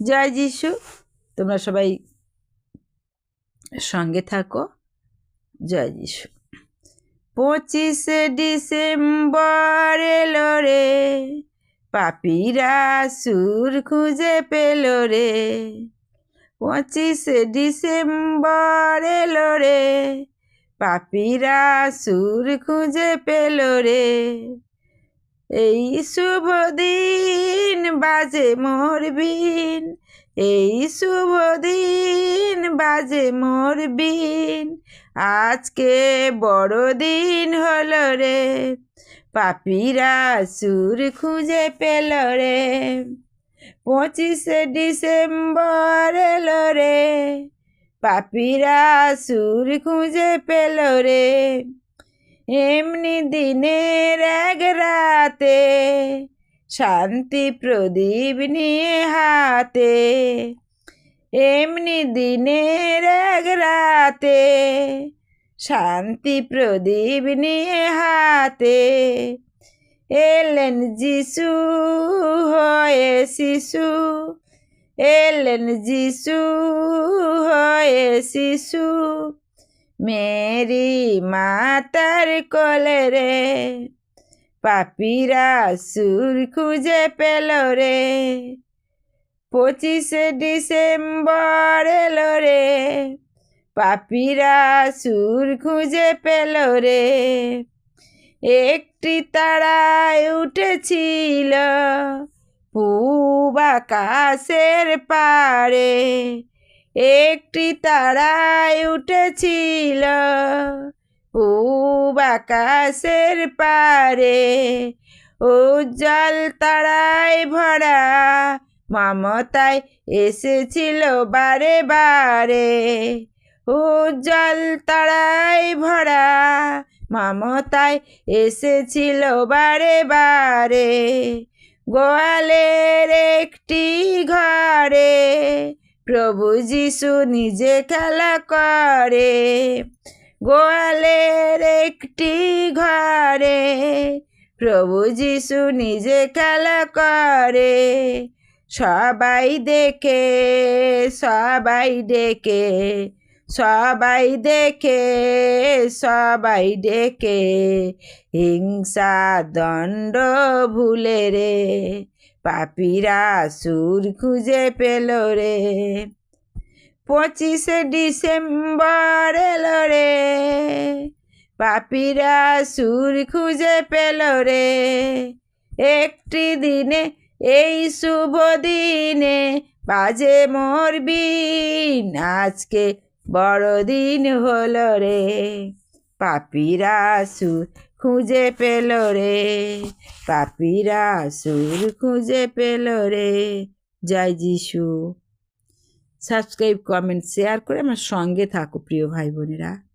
জয় যিশু। তোমরা সবাই সঙ্গে থাকো। জয় যিশু। পঁচিশে ডিসেম্বর এলো রে, পাপিরা সুর খুঁজে পেল রে। পঁচিশে ডিসেম্বর এলো রে, পাপিরা সুর খুঁজে পেল রে। এই শুভ দিন বাজে মোর বিন। এই শুভ দিন বাজে মোর বিন। আজকে বড় দিন হলো রে, পাপিরা সুর খুঁজে পেল রে। পঁচিশে ডিসেম্বর এলো রে, পাপিরা সুর খুঁজে পেল রে। এমনি দিনের এক রাতে শান্তি প্রদীপ নিয়ে হাতে। এমনি দিনের এক রাতে শান্তি প্রদীপ নিয়ে হাতে। এলেন যিশু হয়ে শিশু, এলেন যিশু হয়ে শিশু। মেরি মাতার কোলে রে পাপিরা সুর খুঁজে পেল রে পঁচিশে ডিসেম্বর এলো রে পাপিরা সুর খুঁজে পেল রে একটি তারায় উঠেছিল পূব আকাশের পারে একটি তারায় উঠেছিল। পূব আকাশের পারে উজ্জ্বল তারায় ভরা মমতায় এসেছিল বারে বারে। উজ্জ্বল তারায় ভরা মমতায় এসেছিল বারে বারে। গোয়ালের একটি ঘরে প্রভু যিশু নিজে খেলা করে। গোয়ালের একটি ঘরে প্রভু যিশু নিজে খেলা করে। সবাই দেখে, সবাই ডেকে সবাই দেখে, সবাই ডেকে, হিংসা দণ্ড ভুলে রে, পাপিরা সুর খুঁজে পেল রে। পঁচিশে ডিসেম্বর এলো রে, পাপিরা সুর খুঁজে পেল রে। একটি দিনে, এই শুভ দিনে বাজে মোর বিন আজকে বড়দিন হল রে, পাপিরা সুর খুঁজে পেল রে, পাপিরা সুর খুঁজে পেল রে, জয় যিশু। সাবস্ক্রাইব কমেন্ট শেয়ার করে আমার সঙ্গে থাকো, প্রিয় ভাই বোনেরা।